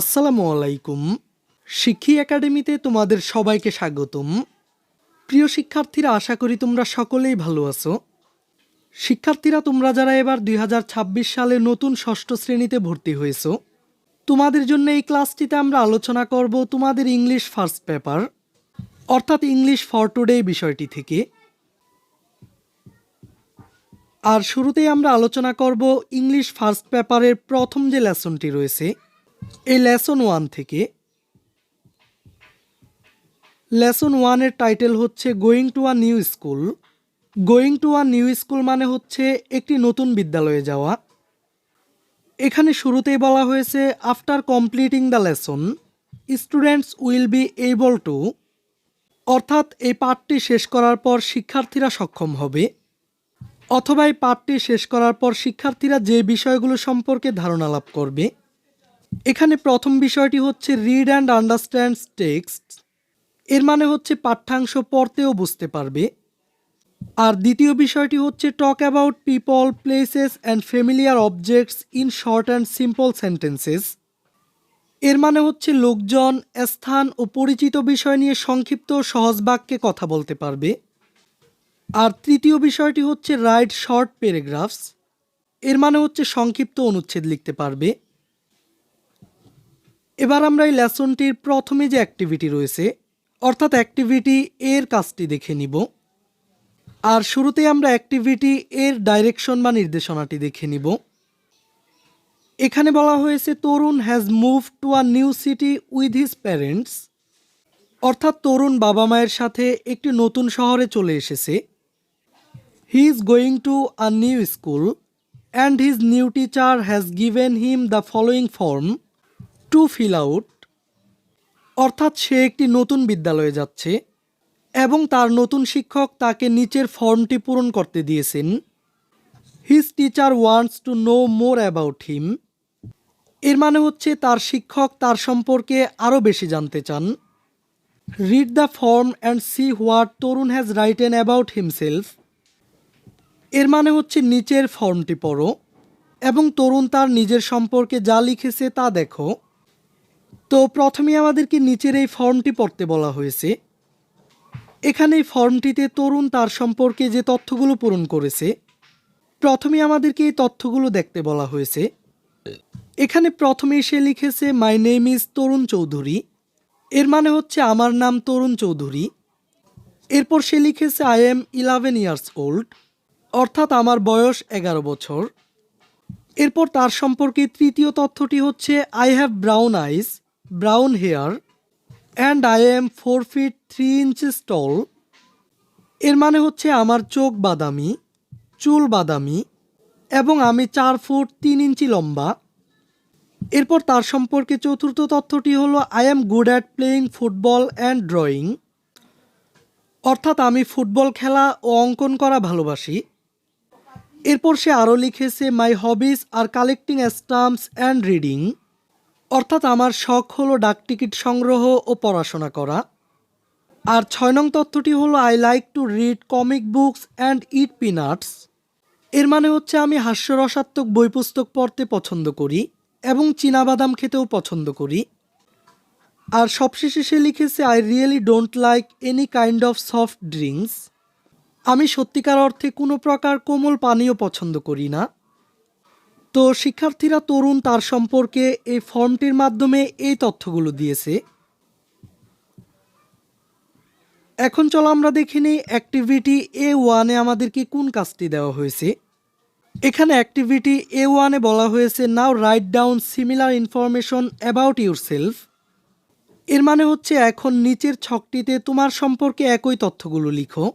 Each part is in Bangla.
আসসালামু আলাইকুম। শিক্ষী একাডেমিতে তোমাদের সবাইকে স্বাগতম। প্রিয় শিক্ষার্থীরা, আশা করি তোমরা সকলেই ভালো আছো। শিক্ষার্থীরা, তোমরা যারা এবার দুই হাজার ছাব্বিশ সালে নতুন ষষ্ঠ শ্রেণীতে ভর্তি হয়েছো, তোমাদের জন্য এই ক্লাসটিতে আমরা আলোচনা করব তোমাদের ইংলিশ ফার্স্ট পেপার, অর্থাৎ ইংলিশ ফর টুডে বিষয়টি থেকে। আর শুরুতেই আমরা আলোচনা করব ইংলিশ ফার্স্ট পেপারের প্রথম যে লেসনটি রয়েছে এই লেসন ওয়ান থেকে লেসন ওয়ানের টাইটেল হচ্ছে going to a new school going to a new school মানে হচ্ছে একটি নতুন বিদ্যালয়ে যাওয়া। এখানে শুরুতেই বলা হয়েছে after completing the lesson students will be able to অর্থাৎ এই পাঠটি শেষ করার পর শিক্ষার্থীরা সক্ষম হবে। অথবা এই পাঠটি শেষ করার পর শিক্ষার্থীরা যে বিষয়গুলো সম্পর্কে ধারণা লাভ করবে এখানে প্রথম বিষয়টি হচ্ছে রিড অ্যান্ড আন্ডারস্ট্যান্ডস টেক্সট এর মানে হচ্ছে পাঠ্যাংশ পড়তেও বুঝতে পারবে। আর দ্বিতীয় বিষয়টি হচ্ছে talk about people places and familiar objects in short and simple sentences এর মানে হচ্ছে লোকজন, স্থান ও পরিচিত বিষয় নিয়ে সংক্ষিপ্ত সহজ বাক্যে কথা বলতে পারবে। আর তৃতীয় বিষয়টি হচ্ছে রাইট শর্ট প্যারাগ্রাফস এর মানে হচ্ছে সংক্ষিপ্ত অনুচ্ছেদ লিখতে পারবে। এবার আমরা এই লেসনটির প্রথমে যে অ্যাক্টিভিটি রয়েছে, অর্থাৎ অ্যাক্টিভিটি এর কাজটি দেখে নিব। আর শুরুতে আমরা অ্যাক্টিভিটি এর ডাইরেকশন বা নির্দেশনাটি দেখে নিব। এখানে বলা হয়েছে, Tarun has move to a new city with his parents অর্থাৎ তরুণ বাবা মায়ের সাথে একটি নতুন শহরে চলে এসেছে। He is going to a new school and his new teacher has given him the following form to fill out অর্থাৎ সে একটি নতুন বিদ্যালয়ে যাচ্ছে এবং তার নতুন শিক্ষক তাকে নিচের ফর্মটি পূরণ করতে দিয়েছেন। His teacher wants to know more about him এর মানে হচ্ছে তার শিক্ষক তার সম্পর্কে আরও বেশি জানতে চান। Read the form and see what Tarun has written about himself এর মানে হচ্ছে নিচের ফর্মটি পড়ো এবং তরুণ তার নিজের সম্পর্কে যা লিখেছে তা দেখো। তো প্রথমে আমাদেরকে নিচের এই ফর্মটি পড়তে বলা হয়েছে। এখানে এই ফর্মটিতে তরুণ তার সম্পর্কে যে তথ্যগুলো পূরণ করেছে প্রথমে আমাদেরকে এই তথ্যগুলো দেখতে বলা হয়েছে। এখানে প্রথমে সে লিখেছে my name is Tarun Chowdhury. এর মানে হচ্ছে আমার নাম তরুণ চৌধুরী। এরপর সে লিখেছে I am eleven years old অর্থাৎ আমার বয়স এগারো বছর। এরপর তার সম্পর্কে তৃতীয় তথ্যটি হচ্ছে I have brown eyes brown hair and I am four feet three inches tall এর মানে হচ্ছে আমার চোখ বাদামি, চুল বাদামি এবং আমি চার ফুট তিন ইঞ্চি লম্বা। এরপর তার সম্পর্কে চতুর্থ তথ্যটি হলো I am good at playing football and drawing অর্থাৎ আমি ফুটবল খেলা ও অঙ্কন করা ভালোবাসি। এরপর সে আরও লিখেছে my hobbies are collecting stamps and reading অর্থাৎ আমার শখ হলো ডাকটিকিট সংগ্রহ ও পড়াশোনা করা। আর ছয় নং তথ্যটি হলো I like to read comic books and eat peanuts এর মানে হচ্ছে আমি হাস্যরসাত্মক বই পুস্তক পড়তে পছন্দ করি এবং বাদাম খেতেও পছন্দ করি। আর সবশেষে সে লিখেছে I really don't like any kind of soft drinks আমি সত্যিকার অর্থে কোনো প্রকার কোমল পানীয় পছন্দ করি না। তো শিক্ষার্থীরা তরুণ তার সম্পর্কে এই ফর্মটির মাধ্যমে এই তথ্যগুলো দিয়েছে। এখন চলো আমরা দেখে নিই অ্যাক্টিভিটি এ ওয়ানে আমাদেরকে কোন কাজটি দেওয়া হয়েছে। এখানে অ্যাক্টিভিটি এ ওয়ানে বলা হয়েছে, now write down similar information about yourself এর মানে হচ্ছে, এখন নিচের ছকটিতে তোমার সম্পর্কে একই তথ্যগুলো লিখো।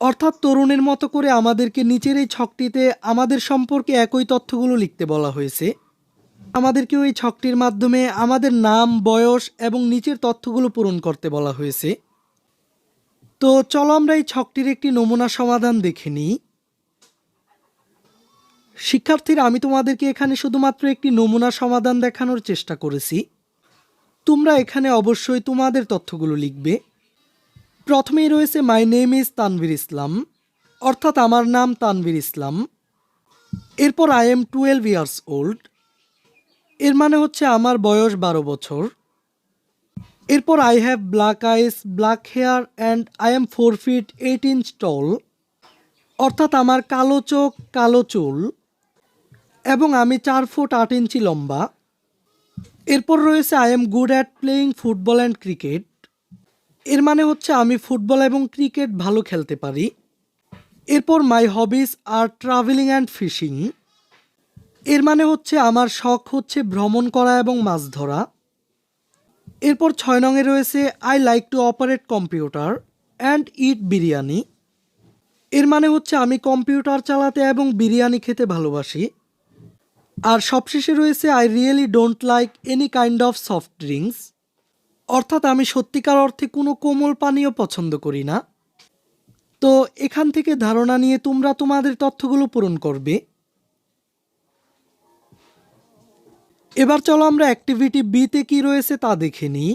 অর্থাৎ তরুণের মতো করে আমাদেরকে নিচের এই ছকটিতে আমাদের সম্পর্কে একই তথ্যগুলো লিখতে বলা হয়েছে। আমাদেরকে ওই ছকটির মাধ্যমে আমাদের নাম, বয়স এবং নিচের তথ্যগুলো পূরণ করতে বলা হয়েছে। তো চলো আমরা এই ছকটির একটি নমুনা সমাধান দেখে নিই। শিক্ষার্থীরা, আমি তোমাদেরকে এখানে শুধুমাত্র একটি নমুনা সমাধান দেখানোর চেষ্টা করেছি। তোমরা এখানে অবশ্যই তোমাদের তথ্যগুলো লিখবে। প্রথমেই রয়েছে my name is Tanvir Islam অর্থাৎ আমার নাম তানভীর ইসলাম। এরপর I am twelve years old এর মানে হচ্ছে আমার বয়স বারো বছর। এরপর I have black eyes black hair and I am four feet eight inch tall অর্থাৎ আমার কালো চোখ, কালো চুল, এবং আমি চার ফুট আট ইঞ্চি লম্বা। এরপর রয়েছে I am good at playing football and cricket এর মানে হচ্ছে আমি ফুটবল এবং ক্রিকেট ভালো খেলতে পারি। এরপর my hobbies are travelling and fishing এর মানে হচ্ছে আমার শখ হচ্ছে ভ্রমণ করা এবং মাছ ধরা। এরপর ছয় নঙে রয়েছে I like to operate computer and eat biryani এর মানে হচ্ছে আমি কম্পিউটার চালাতে এবং বিরিয়ানি খেতে ভালোবাসি। আর সবশেষে রয়েছে I really don't like any kind of soft drinks অর্থাৎ আমি সত্যিকার অর্থে কোনো কোমল পানীয় পছন্দ করি না। তো এখান থেকে ধারণা নিয়ে তোমরা তোমাদের তথ্যগুলো পূরণ করবে। এবার চলো আমরা অ্যাক্টিভিটি বিতে কি রয়েছে তা দেখে নিই।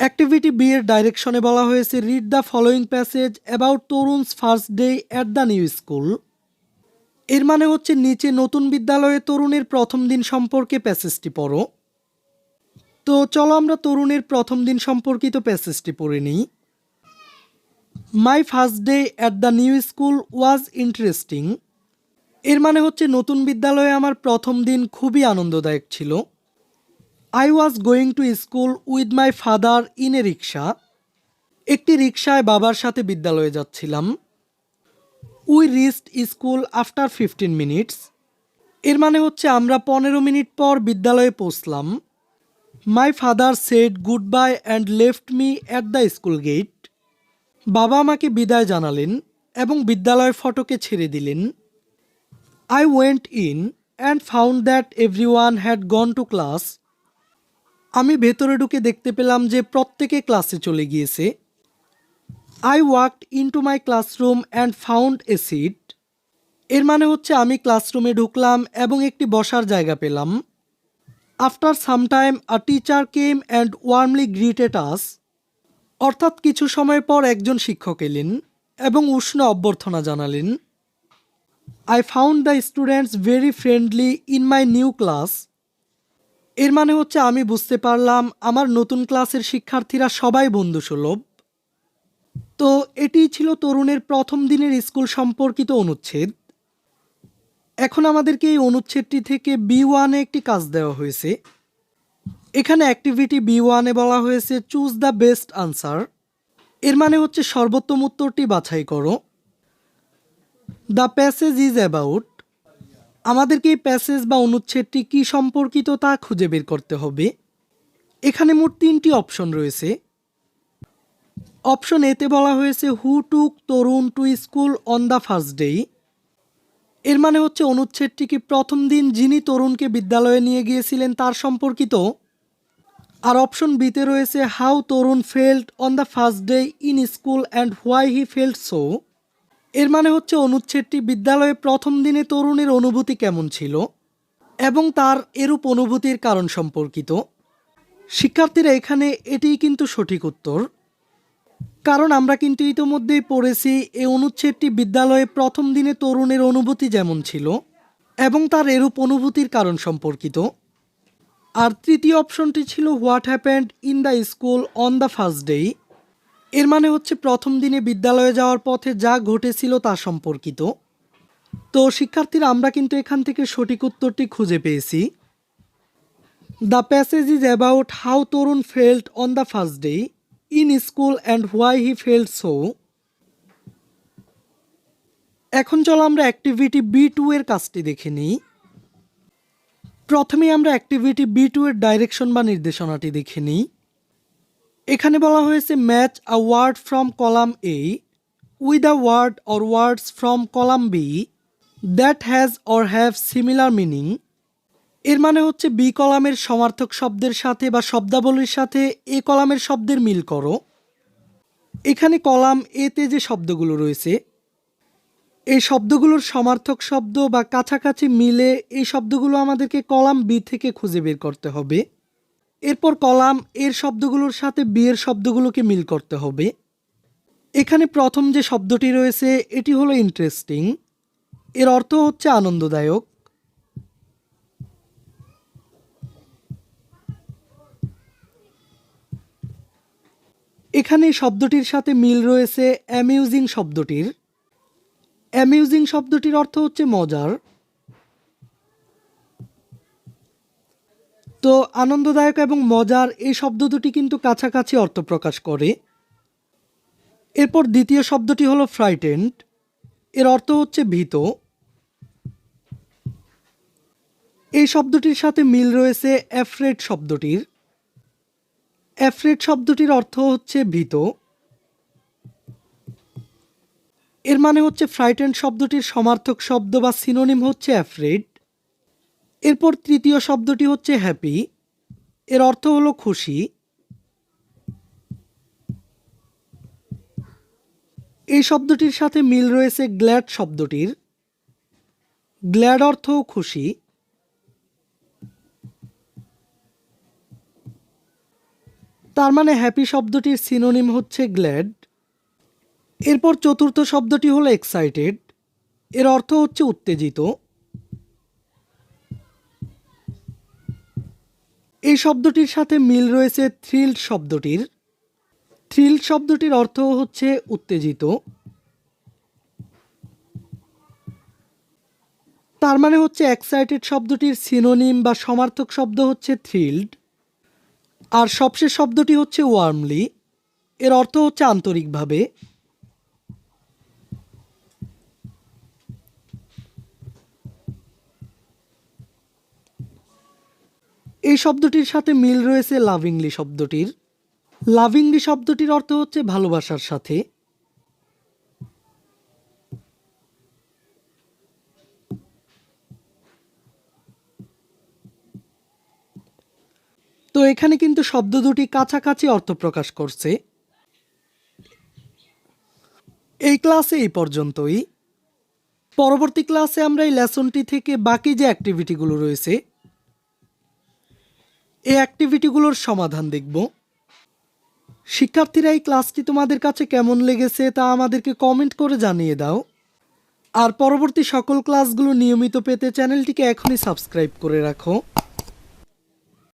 অ্যাক্টিভিটি বি এর ডাইরেকশনে বলা হয়েছে read the following passage about Tarun's first day at the new স্কুলের মানে হচ্ছে, নিচে নতুন বিদ্যালয়ে তরুণের প্রথম দিন সম্পর্কে প্যাসেজটি পড়ো। তো চলো আমরা তরুণের প্রথম দিন সম্পর্কিত প্যাসেজটি পড়ে নিই। My first day at the new school was interesting এর মানে হচ্ছে নতুন বিদ্যালয়ে আমার প্রথম দিন খুবই আনন্দদায়ক ছিল। I was going to school with my father in a rickshaw একটি রিক্সায় বাবার সাথে বিদ্যালয়ে যাচ্ছিলাম। We reached school after fifteen minutes এর মানে হচ্ছে আমরা পনেরো মিনিট পর বিদ্যালয়ে পৌঁছলাম। My father said goodbye and left me at the school gate বাবা আমাকে বিদায় জানালেন এবং বিদ্যালয় ফটকে ছেড়ে দিলেন। I went in and found that everyone had gone to class আমি ভেতরে ঢুকে দেখতে পেলাম যে প্রত্যেকে ক্লাসে চলে গিয়েছে। I walked into my classroom and found a seat এর মানে হচ্ছে আমি ক্লাসরুমে ঢুকলাম এবং একটি বসার জায়গা পেলাম। After some time a teacher came and warmly greeted us অর্থাৎ কিছু সময় পর একজন শিক্ষক এলেন এবং উষ্ণ অভ্যর্থনা জানালেন। I found the students very friendly in my new class এর মানে হচ্ছে আমি বুঝতে পারলাম আমার নতুন ক্লাসের শিক্ষার্থীরা সবাই বন্ধুসুলভ। তো এটি ছিল তরুণের প্রথম দিনের স্কুল সম্পর্কিত অনুচ্ছেদ। এখন আমাদেরকে এই অনুচ্ছেদটি থেকে বি ওয়ানে একটি কাজ দেওয়া হয়েছে। এখানে অ্যাক্টিভিটি বি ওয়ানে বলা হয়েছে চুজ দ্য বেস্ট আনসার এর মানে হচ্ছে সর্বোত্তম উত্তরটি বাছাই করো। দ্য প্যাসেজ ইজ অ্যাবাউট আমাদেরকে এই প্যাসেজ বা অনুচ্ছেদটি কি সম্পর্কিত তা খুঁজে বের করতে হবে। এখানে মোট তিনটি অপশন রয়েছে। অপশন এতে বলা হয়েছে who took Tarun to school on the first day এর মানে হচ্ছে অনুচ্ছেদটি কি প্রথম দিন যিনি তরুণকে বিদ্যালয়ে নিয়ে গিয়েছিলেন তার সম্পর্কিত? আর অপশন বিতে রয়েছে, how Tarun felt on the first day in school and why he felt so? এর মানে হচ্ছে অনুচ্ছেদটি বিদ্যালয়ে প্রথম দিনে তরুণের অনুভূতি কেমন ছিল এবং তার এরূপ অনুভূতির কারণ সম্পর্কিত? শিক্ষার্থীরা এখানে এটিই কিন্তু সঠিক উত্তর। কারণ আমরা কিন্তু ইতোমধ্যেই পড়েছি এই অনুচ্ছেদটি বিদ্যালয়ে প্রথম দিনে তরুণের অনুভূতি যেমন ছিল এবং তার এরূপ অনুভূতির কারণ সম্পর্কিত। আর তৃতীয় অপশনটি ছিল what happened in the school on the first day. এর মানে হচ্ছে প্রথম দিনে বিদ্যালয়ে যাওয়ার পথে যা ঘটেছিল তা সম্পর্কিত। তো শিক্ষার্থীরা, আমরা কিন্তু এখান থেকে সঠিক উত্তরটি খুঁজে পেয়েছি। The passage is about how Tarun felt on the first day. In school and why he felt so এখন চলো আমরা অ্যাক্টিভিটি বি টু এর কাজটি দেখে নিই। প্রথমে আমরা অ্যাক্টিভিটি বি টু এর ডাইরেকশন বা নির্দেশনাটি দেখে নিই। এখানে বলা হয়েছে match a word from column A with a word or words from column B that has or have similar meaning এর মানে হচ্ছে বি কলামের সমার্থক শব্দের সাথে বা শব্দাবলীর সাথে এ কলামের শব্দের মিল করো। এখানে কলাম এতে যে শব্দগুলো রয়েছে, এই শব্দগুলোর সমার্থক শব্দ বা কাছাকাছি মিলে এই শব্দগুলো আমাদেরকে কলাম বি থেকে খুঁজে বের করতে হবে। এরপর কলাম এর শব্দগুলোর সাথে বি এর শব্দগুলোকে মিল করতে হবে। এখানে প্রথম যে শব্দটি রয়েছে, এটি হলো ইন্টারেস্টিং। এর অর্থ হচ্ছে আনন্দদায়ক। এখানে শব্দটির সাথে মিল রয়েছে অ্যামিউজিং শব্দটির। অ্যামিউজিং শব্দটির অর্থ হচ্ছে মজার। তো আনন্দদায়ক এবং মজার এই শব্দ দুটি কিন্তু কাছাকাছি অর্থ প্রকাশ করে। এরপর দ্বিতীয় শব্দটি হলো ফ্রাইটেন্ড এর অর্থ হচ্ছে ভীত। এই শব্দটির সাথে মিল রয়েছে অ্যাফ্রেড শব্দটির। অ্যাফ্রেড শব্দটির অর্থ হচ্ছে ভীত। এর মানে হচ্ছে ফ্রাইটেন শব্দটির সমার্থক শব্দ বা সিনোনিম হচ্ছে অ্যাফ্রেড। এরপর তৃতীয় শব্দটি হচ্ছে হ্যাপি। এর অর্থ হলো খুশি। এই শব্দটির সাথে মিল রয়েছে গ্ল্যাড শব্দটির। গ্ল্যাড অর্থও খুশি। তার মানে হ্যাপি শব্দটির সিনোনিম হচ্ছে গ্ল্যাড। এরপর চতুর্থ শব্দটি হলো এক্সাইটেড। এর অর্থ হচ্ছে উত্তেজিত। এই শব্দটির সাথে মিল রয়েছে থ্রিল শব্দটির। থ্রিল শব্দটির অর্থ হচ্ছে উত্তেজিত। তার মানে হচ্ছে এক্সাইটেড শব্দটির সিনোনিম বা সমার্থক শব্দ হচ্ছে থ্রিল্ড। আর সবশেষ শব্দটি হচ্ছে ওয়ার্মলি। এর অর্থ হচ্ছে আন্তরিকভাবে। এই শব্দটির সাথে মিল রয়েছে লাভিংলি শব্দটির। লাভিংলি শব্দটির অর্থ হচ্ছে ভালোবাসার সাথে। তো এখানে কিন্তু শব্দ দুটি কাছাকাছি অর্থ প্রকাশ করছে। এই ক্লাসে এই পর্যন্তই। পরবর্তী ক্লাসে আমরা এই লেসনটি থেকে বাকি যে অ্যাক্টিভিটিগুলো রয়েছে, এই অ্যাক্টিভিটিগুলোর সমাধান দেখব। শিক্ষার্থীরা, এই ক্লাসটি তোমাদের কাছে কেমন লেগেছে তা আমাদেরকে কমেন্ট করে জানিয়ে দাও। আর পরবর্তী সকল ক্লাসগুলো নিয়মিত পেতে চ্যানেলটিকে এখনই সাবস্ক্রাইব করে রাখো।